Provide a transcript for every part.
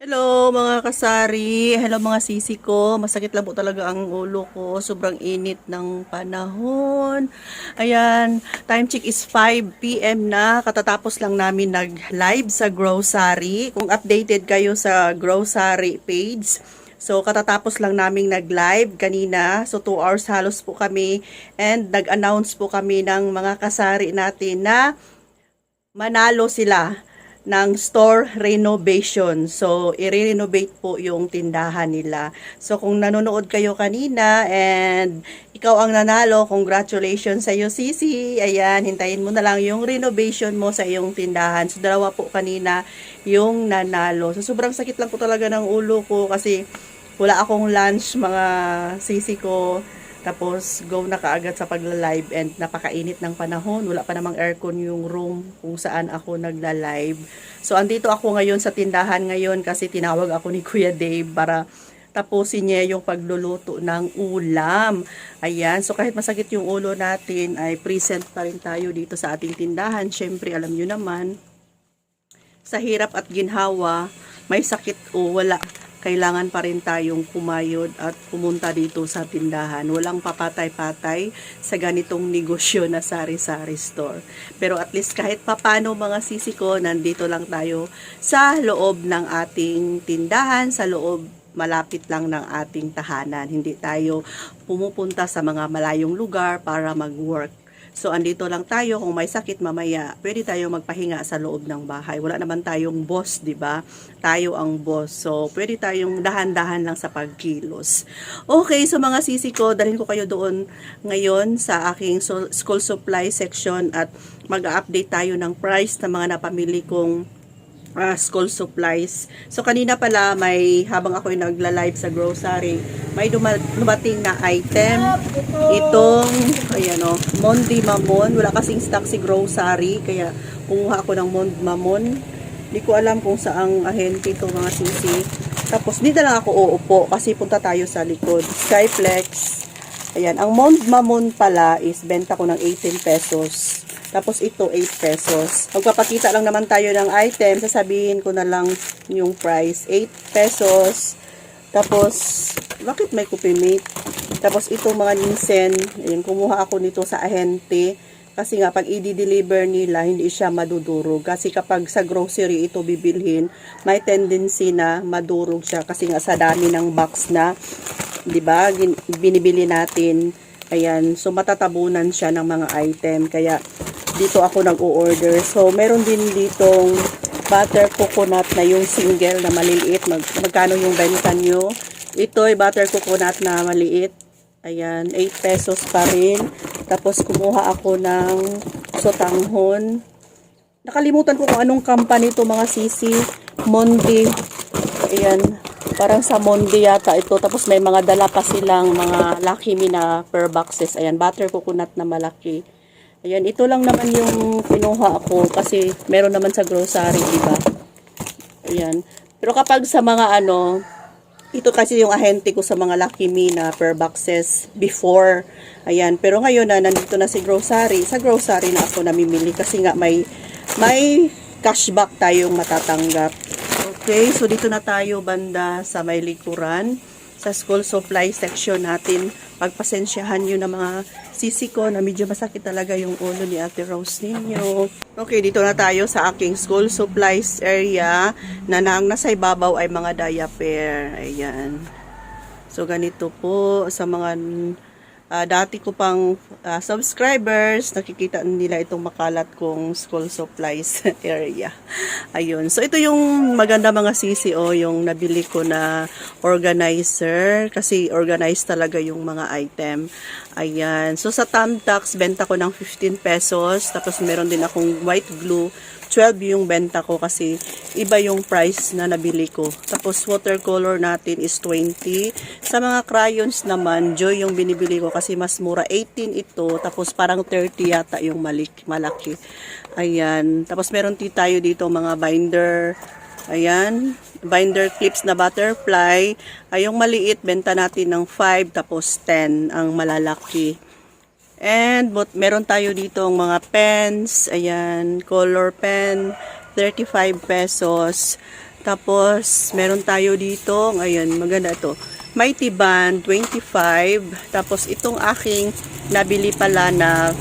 Hello mga kasari, hello mga sisi ko. Masakit lang po talaga ang ulo ko. Sobrang init ng panahon. Ayan, time check is 5 p.m. na. Katatapos lang namin nag-live sa grocery. Kung updated kayo sa grocery page, So, katatapos lang naming nag-live kanina. So, 2 hours halos po kami. And nag-announce po kami ng mga kasari natin na manalo sila ng store renovation. So, i-renovate po yung tindahan nila. So, kung nanonood kayo kanina and ikaw ang nanalo, congratulations sa iyo, Sisi. Ayan, hintayin mo na lang yung renovation mo sa iyong tindahan. So, dalawa po kanina yung nanalo. So, sobrang sakit lang po talaga ng ulo ko kasi wala akong lunch mga sisi ko. Tapos, go na kaagad sa pagla-live and napakainit ng panahon. Wala pa namang aircon yung room kung saan ako nagla-live. So, andito ako ngayon sa tindahan ngayon kasi tinawag ako ni Kuya Dave para tapusin niya yung pagluluto ng ulam. Ayan, so kahit masakit yung ulo natin, ay present pa rin tayo dito sa ating tindahan. Siyempre, alam nyo naman, sa hirap at ginhawa, may sakit o wala, kailangan pa rin tayong kumayod at pumunta dito sa tindahan. Walang papatay-patay sa ganitong negosyo na sari-sari store. Pero at least kahit papano mga sisi ko, nandito lang tayo sa loob ng ating tindahan, sa loob malapit lang ng ating tahanan. Hindi tayo pumupunta sa mga malayong lugar para mag-work. So, andito lang tayo. Kung may sakit mamaya, pwede tayo magpahinga sa loob ng bahay. Wala naman tayong boss, di ba? Tayo ang boss. So, pwede tayong dahan-dahan lang sa pagkilos. Okay, so mga sisi ko, dalhin ko kayo doon ngayon sa aking school supply section at mag-update tayo ng price ng mga napamili kong ah, school supplies. So kanina pala may habang ako yung nagla-live sa grocery, may duma- dumating na item. Itong ayan oh, Mondi Mamon. Wala kasing stock si grocery kaya kumuha ako ng Mond Mamon. Hindi ko alam kung saang ahente to mga sisi. Tapos dito lang ako uupo kasi punta tayo sa likod. Skyflex. Ayan, ang Mond Mamon pala is benta ko ng 18 pesos. Tapos ito 8 pesos. Magpapakita lang naman tayo ng item, sasabihin ko na lang yung price. 8 pesos. Tapos, bakit may kupimate? Tapos itong mga ninsen, ayan, kumuha ako nito sa ahente. Kasi nga, pag i-deliver nila, hindi siya madudurog. Kasi kapag sa grocery ito bibilhin, may tendency na madurog siya. Kasi nga sa dami ng box na, di ba, binibili natin. Ayan, so matatabunan siya ng mga item. Kaya, dito ako nag-o-order. So, meron din ditong butter coconut na yung single na maliliit. Mag, magkano yung benta nyo? Ito ay butter coconut na maliit. Ayan, 8 pesos pa rin. Tapos, kumuha ako ng sotanghon. Nakalimutan ko kung anong company to mga sisi. Mondi. Ayan, parang sa Mondi yata ito. Tapos may mga dala pa silang mga Lucky Me na per boxes. Ayan, butter coconut na malaki. Ayan, ito lang naman yung kinuha ko kasi meron naman sa grocery, di ba? Ayan. Pero kapag sa mga ano, ito kasi yung ahente ko sa mga Lucky Me na per boxes before. Ayan. Pero ngayon na nandito na si grocery, sa grocery na ako namimili kasi nga may may cashback tayong matatanggap. Okay, so dito na tayo banda sa may likuran sa school supply section natin. Pagpasensyahan nyo na mga sisi ko na medyo masakit talaga yung ulo ni Ate Rose ninyo. Okay, dito na tayo sa aking school supplies area na nang nasa ibabaw ay mga diaper. Ayan. So, ganito po sa mga ah, dati ko pang ah, subscribers, nakikita nila itong makalat kong school supplies area. Ayun. So, ito yung maganda mga CCO, yung nabili ko na organizer. Kasi organized talaga yung mga item. Ayan. So, sa Tamtax, benta ko ng 15 pesos. Tapos, meron din akong white glue. 12 yung benta ko kasi iba yung price na nabili ko. Tapos watercolor natin is 20. Sa mga crayons naman, Joy yung binibili ko kasi mas mura. 18 ito, tapos parang 30 yata yung malik, malaki. Ayan. Tapos meron din tayo dito mga binder. Ayan. Binder clips na butterfly. Ay yung maliit, benta natin ng 5 tapos 10 ang malalaki. And but meron tayo dito mga pens, ayan, color pen, 35 pesos. Tapos, meron tayo dito, ngayon, maganda ito. Mighty Band 25. Tapos, itong aking nabili pala na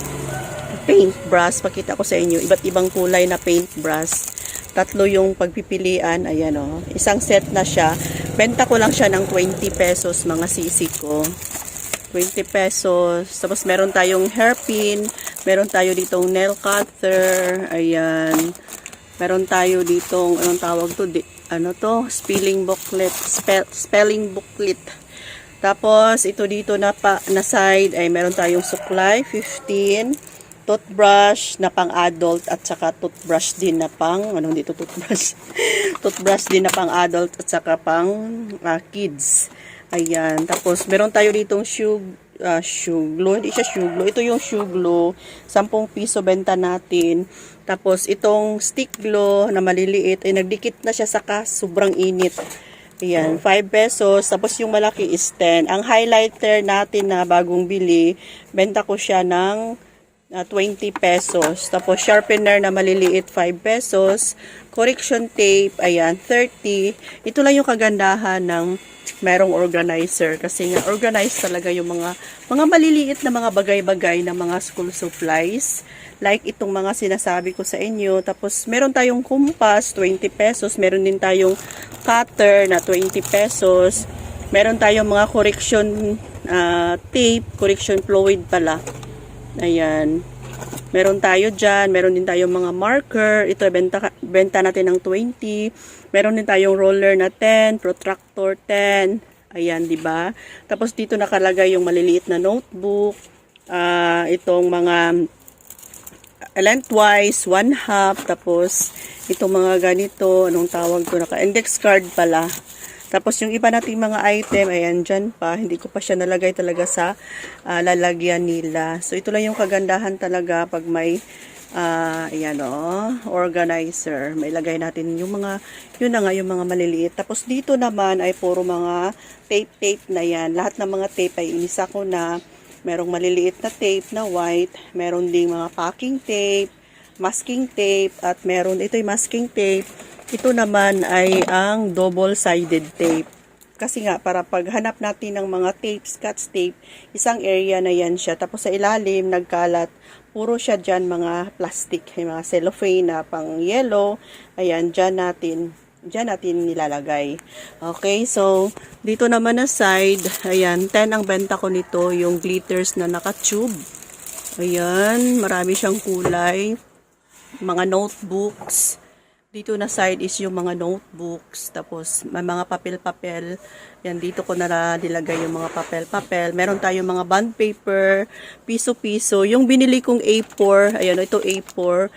paintbrush. Pakita ko sa inyo, iba't ibang kulay na paintbrush. Tatlo yung pagpipilian. Ayan o. Isang set na siya. Benta ko lang siya ng 20 pesos mga sisi ko. 20 pesos. Tapos meron tayong hairpin. Meron tayo ditong nail cutter. Ayan. Meron tayo ditong, anong tawag to? Di, ano to? Spelling booklet. Spell, spelling booklet. Tapos, ito dito na, pa, na side ay meron tayong suklay, 15. Toothbrush na pang adult at saka toothbrush din na pang, anong dito toothbrush? toothbrush din na pang adult at saka pang ah, kids. Ayan. Tapos, meron tayo ditong shoe, uh, shoe glue. Hindi siya shoe glue. Ito yung shoe glue. 10 piso benta natin. Tapos, itong stick glue na maliliit, ay nagdikit na siya saka sobrang init. Ayan, 5 pesos. Tapos yung malaki is 10. Ang highlighter natin na bagong bili, benta ko siya ng ah, 20 pesos. Tapos sharpener na maliliit, 5 pesos. Correction tape, ayan, 30. Ito lang yung kagandahan ng merong organizer. Kasi nga, organized talaga yung mga, mga maliliit na mga bagay-bagay na mga school supplies. Like itong mga sinasabi ko sa inyo. Tapos, meron tayong kumpas, 20 pesos. Meron din tayong cutter na 20 pesos. Meron tayong mga correction ah, tape, correction fluid pala. Ayan. Meron tayo dyan. Meron din tayong mga marker. Ito, benta, benta natin ng 20. Meron din tayong roller na 10, protractor 10. Ayan, di ba? Tapos dito nakalagay yung maliliit na notebook. Ah, itong mga lengthwise, one half, tapos itong mga ganito, anong tawag ko, naka-index card pala. Tapos yung iba nating mga item, ayan dyan pa, hindi ko pa siya nalagay talaga sa ah, lalagyan nila. So ito lang yung kagandahan talaga pag may ah ayan o, organizer. May lagay natin yung mga, yun na nga, yung mga maliliit. Tapos dito naman ay puro mga tape-tape na yan. Lahat ng mga tape ay inisa ko na Merong maliliit na tape na white. Meron ding mga packing tape, masking tape, at meron, ito yung masking tape. Ito naman ay ang double-sided tape. Kasi nga, para paghanap natin ng mga tape, scotch tape, isang area na yan siya. Tapos sa ilalim, nagkalat, puro siya dyan mga plastic, mga cellophane na pang yellow. Ayan, dyan natin Diyan natin nilalagay. Okay, so dito naman na side, ayan, 10 ang benta ko nito, yung glitters na naka-tube. Ayan, marami siyang kulay. Mga notebooks. Dito na side is yung mga notebooks. Tapos, may mga papel-papel. Yan, dito ko na nilagay yung mga papel-papel. Meron tayong mga bond paper, piso-piso. Yung binili kong A4, ayan, ito A4.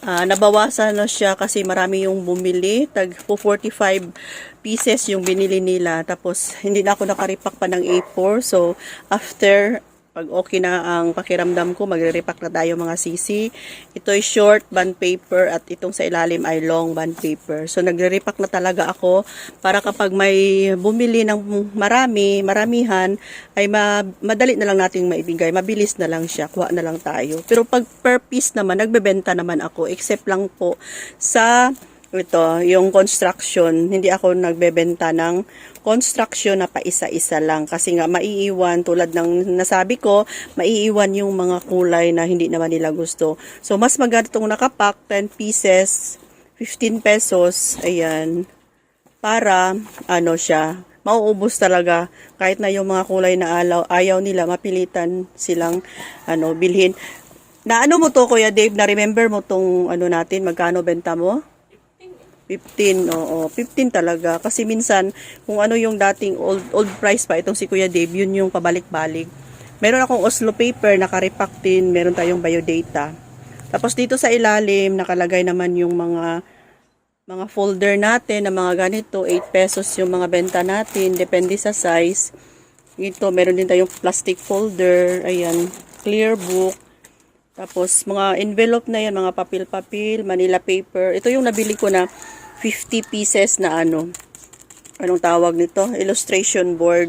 Ah, nabawasan na siya kasi marami yung bumili. Tag po 45 pieces yung binili nila. Tapos hindi na ako nakaripak pa ng A4. So after pag okay na ang pakiramdam ko, magre-repack na tayo mga sisi. Ito ay short band paper at itong sa ilalim ay long band paper. So nagre-repack na talaga ako para kapag may bumili ng marami, maramihan, ay ma- madali na lang nating maibigay. Mabilis na lang siya, kuha na lang tayo. Pero pag per piece naman, nagbebenta naman ako except lang po sa ito, yung construction, hindi ako nagbebenta ng construction na pa isa-isa lang kasi nga maiiwan tulad ng nasabi ko, maiiwan yung mga kulay na hindi naman nila gusto. So mas maganda itong nakapack 10 pieces, 15 pesos, ayan, para ano siya, mauubos talaga kahit na yung mga kulay na alaw, ayaw nila mapilitan silang ano bilhin. Na ano mo to Kuya Dave, na remember mo tong ano natin, magkano benta mo? 15, oo. 15 talaga. Kasi minsan, kung ano yung dating old, old price pa, itong si Kuya Dave, yun yung pabalik-balik. Meron akong Oslo paper, naka-repack din, meron tayong biodata. Tapos dito sa ilalim, nakalagay naman yung mga mga folder natin na mga ganito, 8 pesos yung mga benta natin, depende sa size. Ito, meron din tayong plastic folder, ayan, clear book, tapos, mga envelope na yan, mga papel-papel, Manila paper. Ito yung nabili ko na 50 pieces na ano, anong tawag nito? Illustration board.